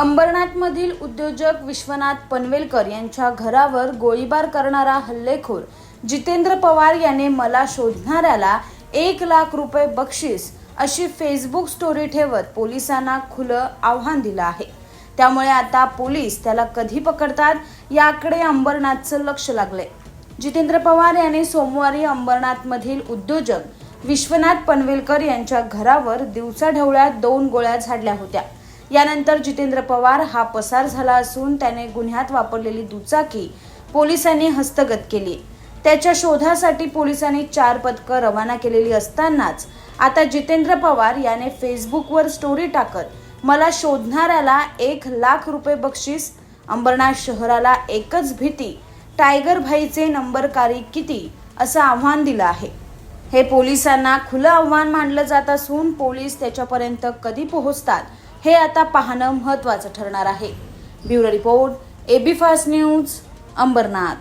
अंबरनाथमधील उद्योजक विश्वनाथ पनवेलकर यांच्या घरावर गोळीबार करणारा हल्लेखोर जितेंद्र पवार याने मला शोधणाऱ्याला एक लाख रुपये बक्षीस अशी फेसबुक स्टोरी ठेवत पोलिसांना खुलं आव्हान दिलं आहे. त्यामुळे आता पोलीस त्याला कधी पकडतात याकडे अंबरनाथचं लक्ष लागले जितेंद्र पवार यांनी सोमवारी अंबरनाथमधील उद्योजक विश्वनाथ पनवेलकर यांच्या घरावर दिवसाढवळ्यात दोन गोळ्या झाडल्या होत्या. यानंतर जितेंद्र पवार हा पसार झाला असून त्याने गुन्ह्यात वापरलेली दुचाकी पोलिसांनी हस्तगत केली. त्याच्या शोधासाठी पोलिसांनी चार पथकं रवाना केलेली असतानाच आता जितेंद्र पवार याने फेसबुकवर स्टोरी टाकत मला शोधणाऱ्याला एक लाख रुपये बक्षीस अंबरनाथ शहराला एकच भीती टायगर भाईचे नंबरकारी किती? असं आव्हान दिलं आहे. हे पोलिसांना खुलं आव्हान मानलं जात असून पोलीस त्याच्यापर्यंत कधी पोहोचतात हे आता पाहणं महत्त्वाचं ठरणार आहे. Bureau report AB fast news Ambernath.